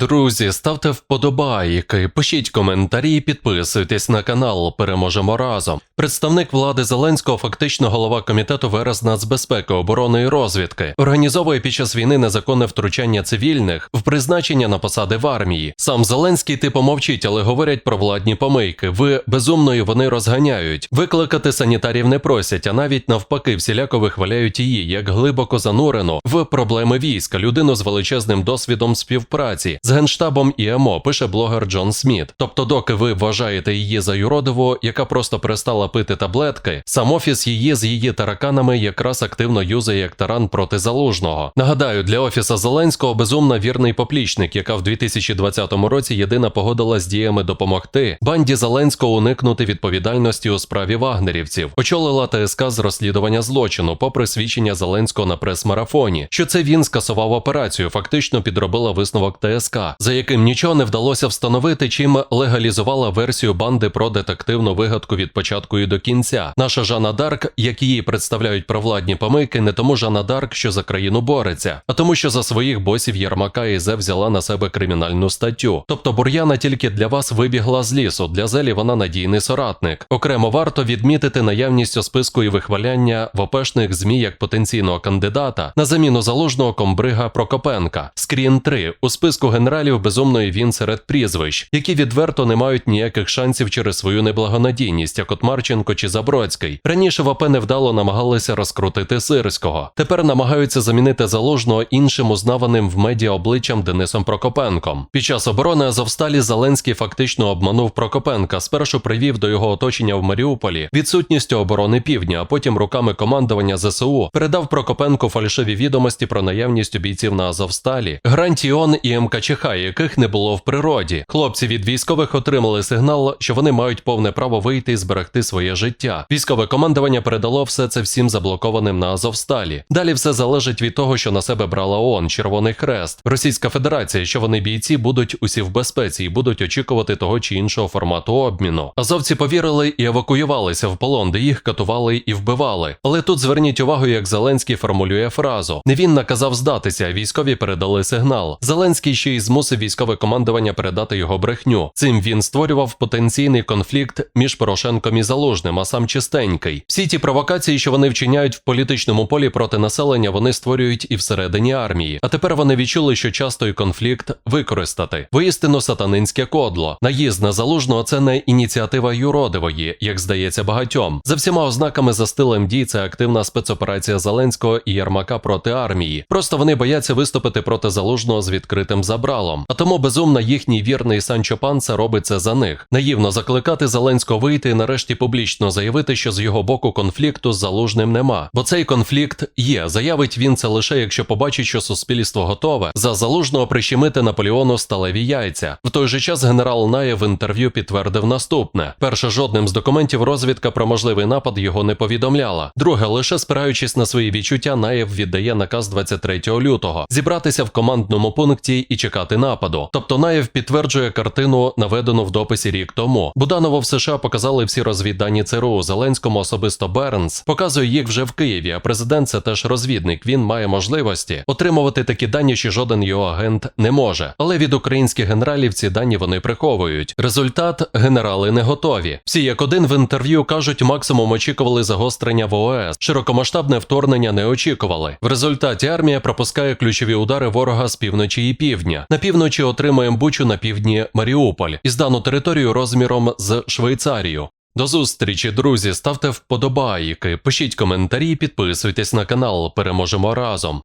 Друзі, ставте вподобайки, пишіть коментарі, підписуйтесь на канал. Переможемо разом. Представник влади Зеленського, фактично голова комітету ВРС нацбезпеки, оборони і розвідки, організовує під час війни незаконне втручання цивільних в призначення на посади в армії. Сам Зеленський типу мовчить, але говорять про владні помийки. Ви безумною вони розганяють. Викликати санітарів не просять, а навіть навпаки, всіляко вихваляють її як глибоко занурену в проблеми війська, людину з величезним досвідом співпраці з генштабом ІМО, пише блогер Джон Сміт. Тобто, доки ви вважаєте її за юродиву, яка просто перестала пити таблетки, сам офіс її з її тараканами якраз активно юзає як таран проти залужного. Нагадаю, для офіса Зеленського безумна вірний поплічник, яка в 2020 році єдина погодилась з діями допомогти банді Зеленського уникнути відповідальності у справі вагнерівців, очолила ТСК з розслідування злочину, попри свідчення Зеленського на прес-марафоні, що це він скасував операцію, фактично підробила висновок ТСК, за яким нічого не вдалося встановити, чим легалізувала версію банди про детективну вигадку від початку і до кінця. Наша Жанна Дарк, як її представляють провладні помийки, не тому Жанна Дарк, що за країну бореться, а тому, що за своїх босів Єрмака і Зе взяла на себе кримінальну статтю. Тобто Бур'яна тільки для вас вибігла з лісу. Для Зелі вона надійний соратник. Окремо варто відмітити наявність у списку і вихваляння в опешних змі як потенційного кандидата на заміну залужного комбрига Прокопенка. Скрін 3. у списку генералів безумної він серед прізвищ, які відверто не мають ніяких шансів через свою неблагонадійність, як от Марченко чи Забродський. Раніше в АП невдало намагалися розкрутити Сирського. Тепер намагаються замінити залужного іншим узнаваним в медіа обличчям Денисом Прокопенком. Під час оборони Азовсталі Зеленський фактично обманув Прокопенка. Спершу привів до його оточення в Маріуполі відсутністю оборони півдня, а потім руками командування ЗСУ передав Прокопенку фальшиві відомості про наявність бійців на Азовсталі, Грантіон і МКЧХ, яких не було в природі. Хлопці від військових отримали сигнал, що вони мають повне право вийти і зберегти своє життя. Військове командування передало все це всім заблокованим на Азовсталі. Далі все залежить від того, що на себе брала ООН, Червоний Хрест, Російська Федерація, що вони бійці будуть усі в безпеці і будуть очікувати того чи іншого формату обміну. Азовці повірили і евакуювалися в полон, де їх катували і вбивали. Але тут зверніть увагу, як Зеленський формулює фразу: не він наказав здатися, а військові передали сигнал. Зеленський ще й змусив військове командування передати його брехню. Цим він створював потенційний конфлікт між Порошенком і Залужним, а сам чистенький. Всі ті провокації, що вони вчиняють в політичному полі проти населення, вони створюють і всередині армії. А тепер вони відчули, що часто і конфлікт використати. Воістину сатанинське кодло. Наїзд на залужного це не ініціатива юродивої, як здається багатьом. За всіма ознаками за стилем дій це активна спецоперація Зеленського і Єрмака проти армії. Просто вони бояться виступити проти залужного з відкритим забралом. А тому безумно їхній вірний Санчо Панца робить це за них. Наївно закликати Зеленського вийти і нарешті публічно заявити, що з його боку конфлікту з залужним нема. Бо цей конфлікт є. Заявить він це лише якщо побачить, що суспільство готове за залужного прищемити Наполеону сталеві яйця. В той же час генерал Наєв в інтерв'ю підтвердив наступне: перше, жодним з документів розвідка про можливий напад його не повідомляла. Друге, лише спираючись на свої відчуття, Наєв віддає наказ 23 лютого зібратися в командному пункті і чекати нападу. Тобто Наєв підтверджує картину, наведену в дописі рік тому. Буданово в США показали всі розвіддані ЦРУ. Зеленському особисто Бернс показує їх вже в Києві. А президент це теж розвідник. Він має можливості отримувати такі дані, що жоден його агент не може. Але від українських генералів ці дані вони приховують. Результат генерали не готові. Всі як один в інтерв'ю кажуть, максимум очікували загострення в ОС. Широкомасштабне вторгнення не очікували. В результаті армія пропускає ключові удари ворога з півночі і півдня. На півночі отримаємо Бучу на півдні Маріуполь і здану територію розміром з Швейцарію. До зустрічі, друзі. Ставте вподобайки, пишіть коментарі, підписуйтесь на канал. Переможемо разом.